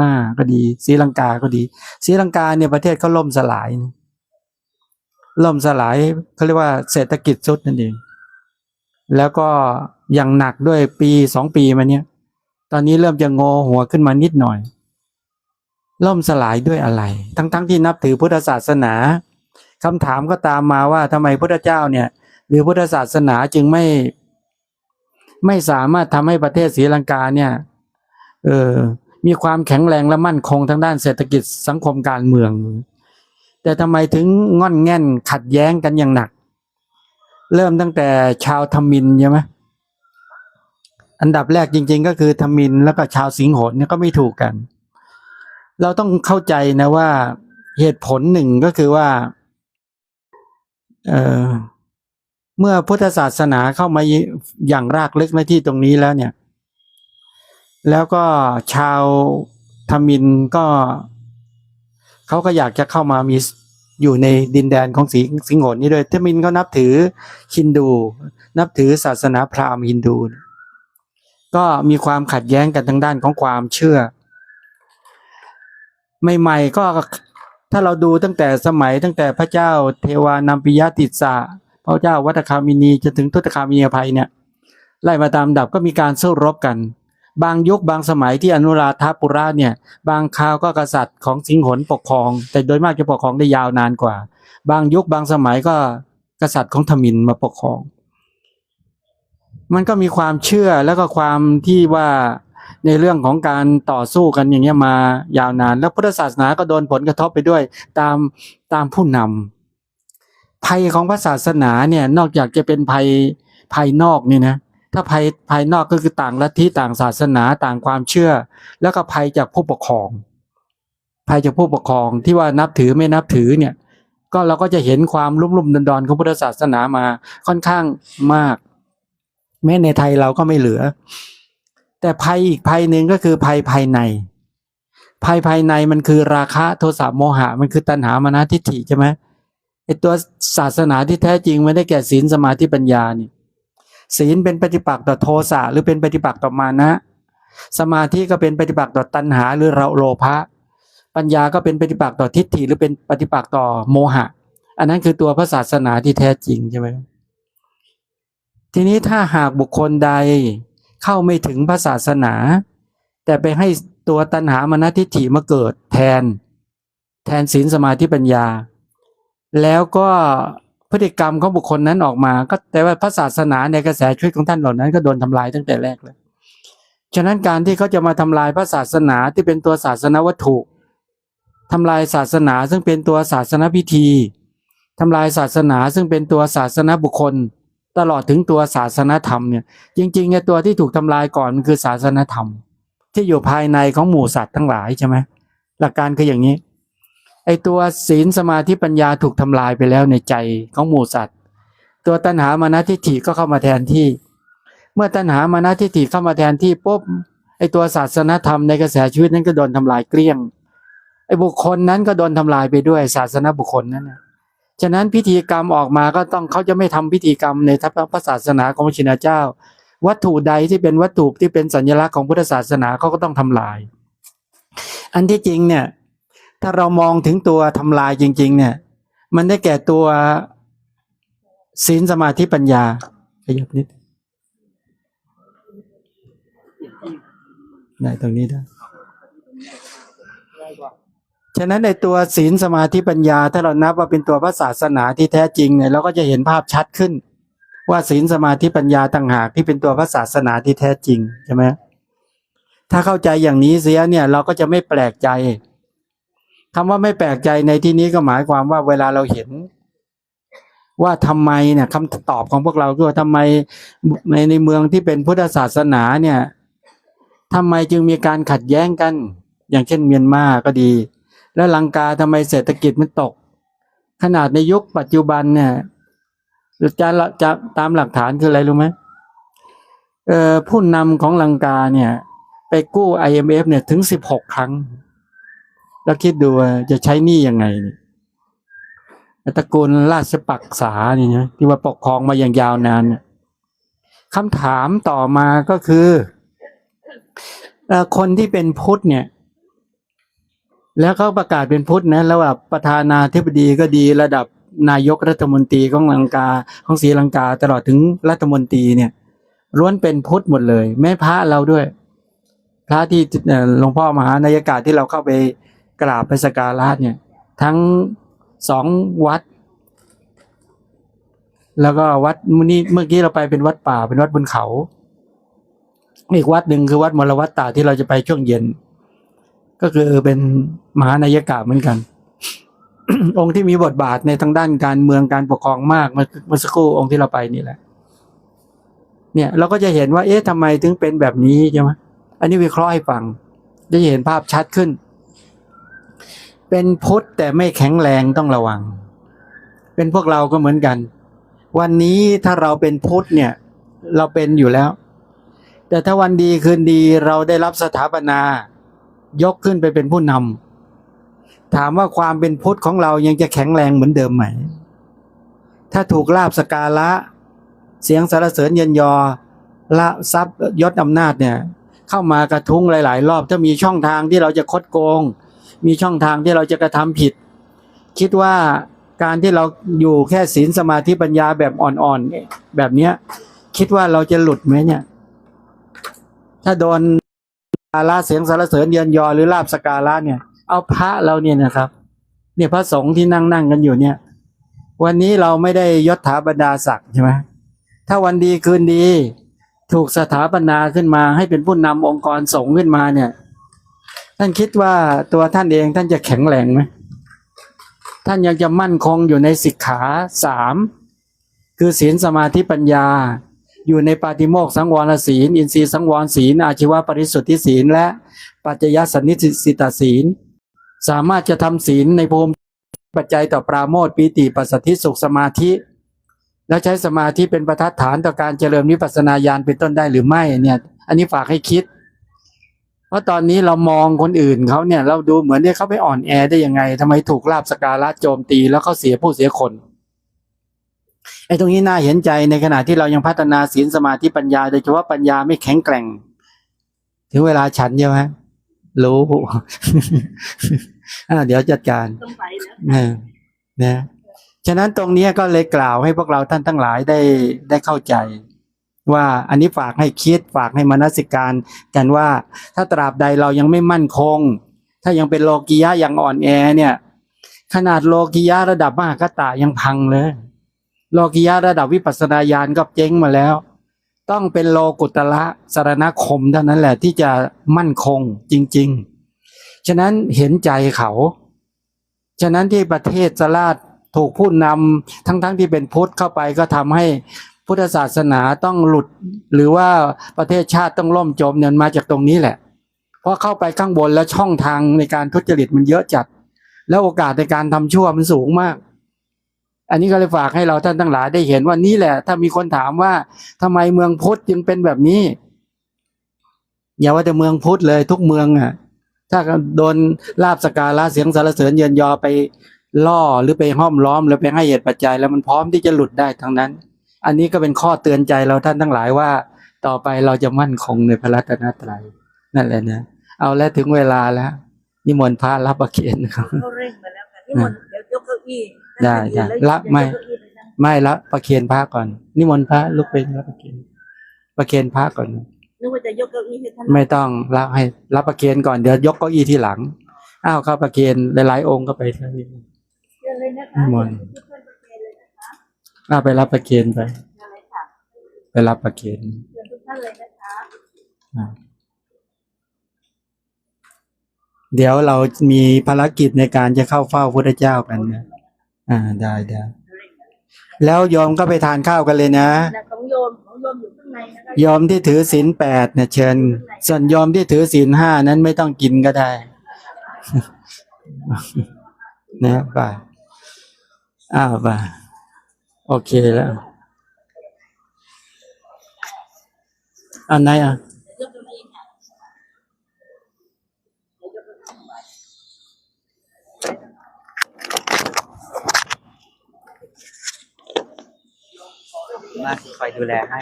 มาก็ดีศรีลังกาก็ดีศรีลังกาเนี่ยประเทศเขาล่มสลาย ล่มสลายเขาเรียกว่าเศรษฐกิจสุดนั่นเอง แล้วก็อย่างหนักด้วยปีสองปีมาเนี้ยตอนนี้เริ่มจะงอหัวขึ้นมานิดหน่อย ล่มสลายด้วยอะไร ทั้งๆทที่นับถือพุทธศาสนาคำถามก็ตามมาว่าทำไมพุทธเจ้าเนี่ย หรือพุทธศาสนาจึงไม่ไม่สามารถทำให้ประเทศศรีลังกาเนี่ย เออ มีความแข็งแรงและมั่นคงทางด้านเศรษฐกิจสังคมการเมือง แต่ทำไมถึงง่อนแง่นขัดแย้งกันอย่างหนัก เริ่มตั้งแต่ชาวทมินใช่ไหมอันดับแรกจริง ๆ ก็คือทมินแล้วก็ชาวสิงห์โหนเนี่ยก็ไม่ถูกกัน เราต้องเข้าใจนะว่าเหตุผลหนึ่งก็คือว่าเออเมื่อพุทธศาสนาเข้ามาอย่างรากลึกในที่ตรงนี้แล้วเนี่ย แล้วก็ชาวทมินก็เขาก็อยากจะเข้ามามีอยู่ในดินแดนของสิงสิงห์นี้ด้วยทมินเขานับถือฮินดู นับถือศาสนาพราหมณ์ฮินดู ก็มีความขัดแย้งกันทางด้านของความเชื่อ ใหม่ๆก็ถ้าเราดูตั้งแต่สมัยตั้งแต่พระเจ้าเทวานัมปิยติสาพระเจ้าวัฏคามินีจนถึงทุตคามินีภัยเนี่ยไล่มาตามดับก็มีการสู้รบกัน บางยุคบางสมัยที่อนุราธาปุระเนี่ยบางคราวก็กษัตริย์ของสิงหนปกครอง แต่โดยมากจะปกครองได้ยาวนานกว่า บางยุคบางสมัยก็กษัตริย์ของทมินมาปกครอง มันก็มีความเชื่อแล้วก็ความที่ว่าในเรื่องของการต่อสู้กันอย่างเงี้ยมายาวนาน แล้วพุทธศาสนาก็โดนผลกระทบไปด้วยตามตามผู้นำภัยของพระศาสนาเนี่ยนอกจากจะเป็นภัยภายนอกนี่นะ ถ้าภัยภายนอกก็คือต่างลัทธิต่างศาสนาต่างความเชื่อ แล้วก็ภัยจากผู้ปกครอง ภัยจากผู้ปกครองที่ว่านับถือไม่นับถือเนี่ยก็เราก็จะเห็นความลุ่มลุ่มดอนดอนของพุทธศาสนามาค่อนข้างมาก แม้ในไทยเราก็ไม่เหลือ แต่ภัยอีกภัยหนึ่งก็คือภัยภายใน ภัยภายในมันคือราคะโทสะโมหะ มันคือตัณหามานะทิฏฐิใช่ไหมไอตัวศาสนาที่แท้จริงไม่ได้แก่ศีลสมาธิปัญญานี่ ศีลเป็นปฏิปักษ์ต่อโทสะหรือเป็นปฏิปักษ์ต่อมานะ สมาธิก็เป็นปฏิปักษ์ต่อตัณหาหรือเราโลภะปัญญาก็เป็นปฏิปักษ์ต่อทิฏฐิหรือเป็นปฏิปักษ์ต่อโมหะ อันนั้นคือตัวพระศาสนาที่แท้จริงใช่ไหมทีนี้ถ้าหากบุคคลใดเข้าไม่ถึงพระศาสนา แต่ไปให้ตัวตัณหามานะทิฏฐิมาเกิดแทน แทนศีลสมาธิปัญญา แล้วก็ พฤติกรรมของบุคคลนั้นออกมา ก็แต่ว่าพระศาสนาในกระแสชีวิตของท่านเหล่านั้นก็โดนทำลายตั้งแต่แรกเลยฉะนั้นการที่เขาจะมาทำลายพระศาสนาที่เป็นตัวศาสนาวัตถุทำลายศาสนาซึ่งเป็นตัวศาสนาพิธีทำลายศาสนาซึ่งเป็นตัวศาสนาบุคคล ตลอดถึงตัวศาสนาธรรมเนี่ยจริงๆเนี่ยตัวที่ถูกทำลายก่อนมันคือศาสนาธรรม ที่อยู่ภายในของหมู่สัตว์ทั้งหลายใช่ไหมหลักการคืออย่างนี้ ไอตัวศีลสมาธิปัญญาถูกทำลายไปแล้วในใจของหมู่สัตว์ ตัวตัณหามานะทิฏฐิก็เข้ามาแทนที่ เมื่อตัณหามานะทิฏฐิเข้ามาแทนที่ปุ๊บไอตัวศาสนาธรรมในกระแสชีวิตนั้นก็โดนทำลายเกลี้ยงไอบุคคลนั้นก็โดนทำลายไปด้วยศาสนาบุคคลนั้นนะฉะนั้นพิธีกรรมออกมาก็ต้องเขาจะไม่ทำพิธีกรรมในทัพพระศาสนาของพระชินเจ้า วัตถุใดที่เป็นวัตถุที่เป็นสัญลักษณ์ของพุทธศาสนาเขาก็ต้องทำลาย อันที่จริงเนี่ย ถ้าเรามองถึงตัวทำลายจริง ๆ เนี่ย มันได้แก่ตัวศีลสมาธิปัญญาขยับนิดได้ตรงนี้ได้ฉะนั้นในตัวศีลสมาธิปัญญา ถ้าเรานับว่าเป็นตัวพระศาสนาที่แท้จริงเนี่ยเราก็จะเห็นภาพชัดขึ้น ว่าศีลสมาธิปัญญาต่างหากที่เป็นตัวพระศาสนาที่แท้จริงใช่ไหมถ้าเข้าใจอย่างนี้เสียเนี่ย เราก็จะไม่แปลกใจ คำว่าไม่แปลกใจในที่นี้ก็หมายความว่าเวลาเราเห็น ว่าทำไมเนี่ยคำตอบของพวกเราคือว่าทำไมในในเมืองที่เป็นพุทธศาสนาเนี่ยทำไมจึงมีการขัดแย้งกัน อย่างเช่นเมียนมาก็ดี แล้วลังกาทำไมเศรษฐกิจมันตก ขนาดในยุคปัจจุบันเนี่ยจะจะตามหลักฐานคืออะไรรู้ไหมเอ่อผู้นำของลังกาเนี่ย ไปกู้ IMF เนี่ยถึงสิบหกครั้ง แล้วคิดดูว่าจะใช้หนี้ยังไงตระกูลราชปักษานี่นะที่ว่าปกครองมาอย่างยาวนานเนี่ยคำถามต่อมาก็คือคนที่เป็นพุทธเนี่ย แล้วเขาประกาศเป็นพุทธนะแล้วแบบประธานาธิบดีก็ดีระดับนายกรัฐมนตรีของลังกาของศรีลังกาตลอดถึงรัฐมนตรีเนี่ยล้วนเป็นพุทธหมดเลย แม้พระเราด้วย พระที่หลวงพ่อมหานายกาศที่เราเข้าไป กราบไปสการะเนี่ยทั้งสองวัด แล้วก็วัดนี่เมื่อกี้เราไปเป็นวัดป่าเป็นวัดบนเขาอีกวัดหนึ่งคือวัดมรวัตตาที่เราจะไปช่วงเย็น ก็คือเป็นมหานายกาเหมือนกัน องค์ที่มีบทบาทในทางด้านการเมืองการปกครองมากมื่อเมื่อสักครู่องค์ที่เราไปนี่แหละ เนี่ย เราก็จะเห็นว่า เอ๊ะทำไมถึงเป็นแบบนี้ใช่ไหมอันนี้วิเคราะห์ให้ฟังจะเห็นภาพชัดขึ้น เป็นพุทธแต่ไม่แข็งแรงต้องระวัง เป็นพวกเราก็เหมือนกัน วันนี้ถ้าเราเป็นพุทธเนี่ย เราเป็นอยู่แล้ว แต่ถ้าวันดีคืนดีเราได้รับสถาปนายกขึ้นไปเป็นผู้นำถามว่าความเป็นพุทธของเรายังจะแข็งแรงเหมือนเดิมไหม ถ้าถูกลาบสการะ เสียงสารเสริญเยินยอละทรัพย์ยศอำนาจเนี่ย เข้ามากระทุ้งหลาย ๆ รอบถ้ามีช่องทางที่เราจะคดโกง มีช่องทางที่เราจะกระทำผิด คิดว่าการที่เราอยู่แค่ศีลสมาธิปัญญาแบบอ่อนๆแบบเนี้ย คิดว่าเราจะหลุดไหมเนี่ย ถ้าโดนสาระเสียงสารเสริญเยินยอหรือลาบสการะเนี่ย เอาพระเราเนี่ยนะครับ เนี่ยพระสงฆ์ที่นั่งนั่งกันอยู่เนี่ย วันนี้เราไม่ได้ยศถาบรรดาศักดิ์ใช่ไหมถ้าวันดีคืนดี ถูกสถาปนาขึ้นมาให้เป็นผู้นำองค์กรสงฆ์ขึ้นมาเนี่ย ท่านคิดว่าตัวท่านเองท่านจะแข็งแรงไหมท่านยังจะมั่นคงอยู่ในสิกขาสามคือศีลสมาธิปัญญา อยู่ในปาติโมกสังวรศีล อินทรีย์สังวรศีล อาชีวปริสุทธิศีล และปัจจยสันนิสิตศีล สามารถจะทำศีลในภูมิปัจจัยต่อปราโมทปีติปัสสทธิสุขสมาธิ แล้วใช้สมาธิเป็นประทัดฐานต่อการเจริญวิปัสสนาญาณเป็นต้นได้หรือไม่เนี่ย อันนี้ฝากให้คิด เพราะตอนนี้เรามองคนอื่นเขาเนี่ย เราดูเหมือนที่เขาไปอ่อนแอได้ยังไงทำไมถูกลาบสกการะโจมตีแล้วเขาเสียผู้เสียคนไอ้ตรงนี้น่าเห็นใจในขณะที่เรายังพัฒนาศีลสมาธิปัญญาโดยเฉพาะปัญญาไม่แข็งแกร่ง ถึงเวลาฉันใช่ไหมรู้อ่าเดี๋ยวจัดการต้องไปแล้วนะนะฉะนั้นตรงเนี้ยก็เลยกล่าวให้พวกเราท่านทั้งหลายได้ได้เข้าใจ ว่าอันนี้ฝากให้คิดฝากให้มนสิการกันว่าถ้าตราบใดเรายังไม่มั่นคง ถ้ายังเป็นโลกียะยังอ่อนแอเนี่ย ขนาดโลกียะระดับมหากตะยังพังเลย โลกียะระดับวิปัสสนาญาณก็เจ๊งมาแล้ว ต้องเป็นโลกุตละสารณคมเท่านั้นแหละที่จะมั่นคงจริง ๆ ฉะนั้นเห็นใจเขา ฉะนั้นที่ประเทศสลาดถูกผู้นำทั้งๆที่เป็นพุทธเข้าไปก็ทำให้ พุทธศาสนาต้องหลุด หรือว่าประเทศชาติต้องล่มจมเนี่ยมาจากตรงนี้แหละ เพราะเข้าไปข้างบนแล้วช่องทางในการทุจริตมันเยอะจัด แล้วโอกาสในการทำชั่วมันสูงมาก อันนี้ก็เลยฝากให้เราท่านทั้งหลายได้เห็นว่านี่แหละ ถ้ามีคนถามว่าทำไมเมืองพุทธจึงเป็นแบบนี้ อย่าว่าแต่เมืองพุทธเลยทุกเมืองอะ ถ้าโดนลาบสกการะเสียงสารเสริญเยินยอไปล่อหรือไปห้อมล้อมหรือไปให้เหตุปัจจัยแล้วมันพร้อมที่จะหลุดได้ทั้งนั้น อันนี้ก็เป็นข้อเตือนใจเราท่านทั้งหลายว่า ต่อไปเราจะมั่นคงในพระรัตนตรัยนั่นแหละนะ เอาแล้วถึงเวลาแล้วนิมนต์พระรับประเคนครับเขาเร่งมาแล้วค่ะนี่มนต์เดี๋ยวยกเก้าอี้ได้ได้ละไม่ไม่ละประเคนพระก่อน นิมนต์พระลุกไปรับประเคนประเคนพระก่อนนึกว่าจะยกเก้าอี้ให้ท่านไม่ต้องรับให้รับประเคนก่อนเดี๋ยวยกเก้าอี้ที่หลังอ้าวเข้าประเคนหลายๆองค์ก็ไปเท่านี้เชิญเลยนะคะนิมนต์ อ้าวไปรับประเคนไปเชิญเลยค่ะไปรับประเคนเชิญทุกท่านเลยนะคะอ่าเดี๋ยวเรามีภารกิจในการจะเข้าเฝ้าพระเจ้ากันนะอ่าได้ได้ แล้วโยมก็ไปทานข้าวกันเลยนะนะของโยมของโยมอยู่ข้างในนะคะโยมที่ถือศีลแปดเนี่ยเชิญ ส่วนโยมที่ถือศีลห้านั้นไม่ต้องกินก็ได้ นะไป่าอ้าวไป่า โอเคแล้วอันไหนอะมาคอยดูแลให้